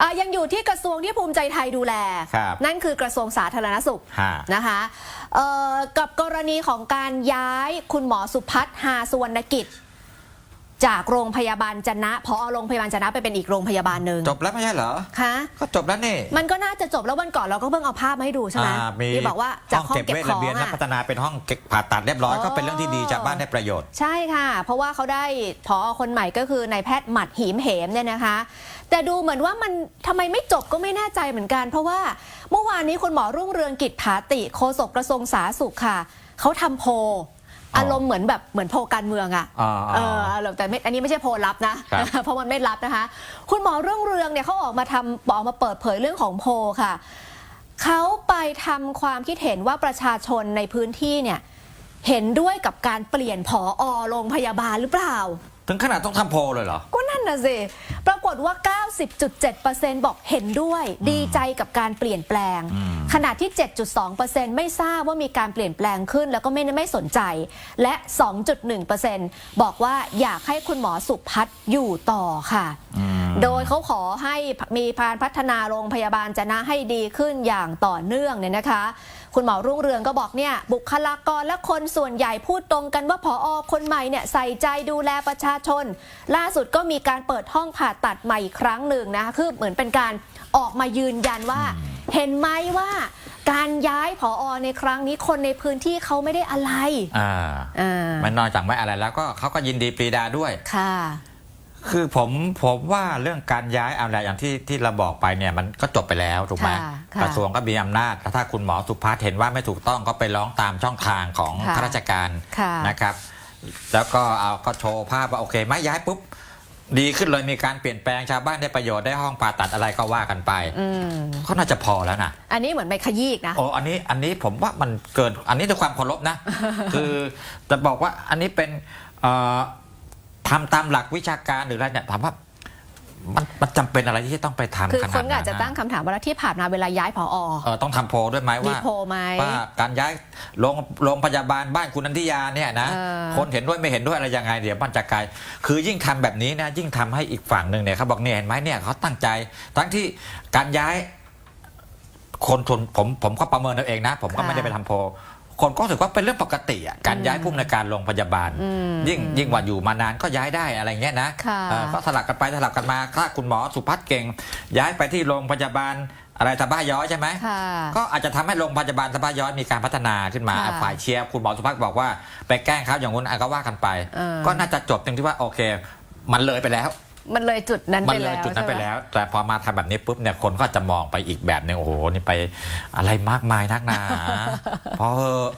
อะยังอยู่ที่กระทรวงที่ภูมิใจไทยดูแล ครับนั่นคือกระทรวงสาธารณสุขฮะ นะคะเอ่อกับกรณีของการย้ายคุณหมอสุพัฒน์หาสุวรรณกิจ จากโรงพยาบาลจะนะพอโรงพยาบาลจะนะไปเป็นอีกโรงพยาบาลหนึ่งจบแล้วไม่ใช่เหรอคะก็จบแล้วนี่มันก็น่าจะจบแล้ววันก่อนเราก็เพิ่งเอาภาพมาให้ดูใช่ไหมอ่ามีที่บอกว่าจากห้องห้องเก็บเก็บเวชขระองเบียนและอะพัฒนาเป็นห้องเก็บผ่าตัดเรียบร้อยอ๋อก็เป็นเรื่องที่ดีชาวบ้านได้ประโยชน์ ใช่ค่ะ เพราะว่าเขาได้พอคนใหม่ก็คือนายแพทย์หมัดหิมเหมเนี่ยนะคะ แต่ดูเหมือนว่ามันทำไมไม่จบก็ไม่แน่ใจเหมือนกัน เพราะว่าเมื่อวานนี้คุณหมอรุ่งเรืองกิจผาติโฆษกกระทรวงสาธารณสุขค่ะเขาทำโพล อ๋อออารมณ์เหมือนแบบเหมือนโพลการเมืองอะอ่าเอออารมณ์แต่ไม่อันนี้ไม่ใช่โพลลับนะครับเพราะมันไม่ลับนะคะ คุณหมอเรื่องเรืองเนี่ยเขาออกมาทำออกมาเปิดเผยเรื่องของโพลค่ะเขาไปทำความคิดเห็นว่าประชาชนในพื้นที่เนี่ยเห็นด้วยกับการเปลี่ยนผออโรงพยาบาลหรือเปล่า ถึงขนาดต้องทำโพลเลยเหรอก็ นั่นน่ะสิ ปรากฏว่า 90.7%บอกเห็นด้วย ดีใจกับการเปลี่ยนแปลงอืมขณะที่ 7.2%ไม่ทราบว่ามีการเปลี่ยนแปลงขึ้น แล้วก็ไม่ไม่สนใจ และ 2.1%บอกว่าอยากให้คุณหมอสุพัฒน์อยู่ต่อค่ะอืม โดยเขาขอให้มีการพัฒนาโรงพยาบาลจะนะให้ดีขึ้นอย่างต่อเนื่องเนี่ยนะคะ คุณหมอรุ่งเรืองก็บอกเนี่ยบุคลากรและคนส่วนใหญ่พูดตรงกันว่าผออคนใหม่เนี่ยใส่ใจดูแลประชาชน ล่าสุดก็มีการเปิดห้องผ่าตัดใหม่อีกครั้งหนึ่งนะคือเหมือนเป็นการออกมายืนยันว่า เห็นไหมว่าการย้ายผออในครั้งนี้คนในพื้นที่เขาไม่ได้อะไร อ่าอ่ามันนอกจากไม่อะไรแล้วก็เขาก็ยินดีปรีดาด้วย ค่ะ คือผมผมว่าเรื่องการย้ายอะไรอย่างที่ที่เราบอกไปเนี่ยมันก็จบไปแล้วถูกไหมค่ะค่ะกระทรวงก็มีอำนาจถ้าคุณหมอสุภัสเห็นว่าไม่ถูกต้องก็ไปร้องตามช่องทางของค่ะข้าราชการค่ะ นะครับ แล้วก็เอาก็โชว์ภาพว่าโอเคไหมย้ายปุ๊บดีขึ้นเลยมีการเปลี่ยนแปลงชาวบ้านได้ประโยชน์ได้ห้องผ่าตัดอะไรก็ว่ากันไปอืมก็น่าจะพอแล้วนะ อันนี้เหมือนไปขยี้อีกนะ โอ้ อันนี้ อันนี้ผมว่ามันเกิน อันนี้ด้วยความเคารพนะ คือจะบอกว่าอันนี้เป็นเอ่อ ทำตามหลักวิชาการหรืออะไรเนี่ยถามว่ามันมันจำเป็นอะไรที่จะต้องไปทำคือขนาดคนั้นนก็อาจจะตั้งคำถามว่าแล้วที่ผ่านมาเวลาย้ายผอเออต้องทำโพลด้วยไหมมีว่า โพลไหม ว่าการย้ายโรงโรงพยาบาลบ้านคุณนันทิยาเนี่ยนะ เออ คนเห็นด้วยไม่เห็นด้วยอะไรยังไงเดี๋ยวมันจะกลายคือยิ่งทำแบบนี้นะยิ่งทำให้อีกฝั่งหนึ่งเนี่ยเขาบอกเนี่ยเห็นไหมเนี่ยเขาตั้งใจ ทั้งที่การย้าย คนทนผมผมก็ประเมินเอาเองนะ ผมก็ค่ะไม่ได้ไปทำโพล คนก็รู้สึกว่าเป็นเรื่องปกติอะการย้ายผู้อำนวยการโรงพยาบาลอืมยิ่งยิ่งว่าอยู่มานานก็ย้ายได้อะไรเงี้ยนะค่ะเออก็สลับกันไปสลับกันมาถ้าคุณหมอสุพัฒน์เก่ง ย้ายไปที่โรงพยาบาลอะไรสะบ้าย้อยใช่ไหม ค่ะก็อาจจะทำให้โรงพยาบาลสะบ้าย้อยมีการพัฒนาขึ้นมาค่ะฝ่ายเชียร์คุณหมอสุพัฒน์บอกว่า ไปแกล้งเขาอย่างนู้นอะก็ว่ากันไป เออ ก็น่าจะจบตรงที่ว่าโอเค มันเลยไปแล้ว มันเลยจุดนั้นมัไปเลแล้ยวจุดนั้นไปใช่หม แล้ว แต่พอมาทำแบบนี้ปุ๊บเนี่ยคนก็จะมองไปอีกแบบหนึงโอ้โหนี่ไปอะไรมากมายนักหนา พอเถอะ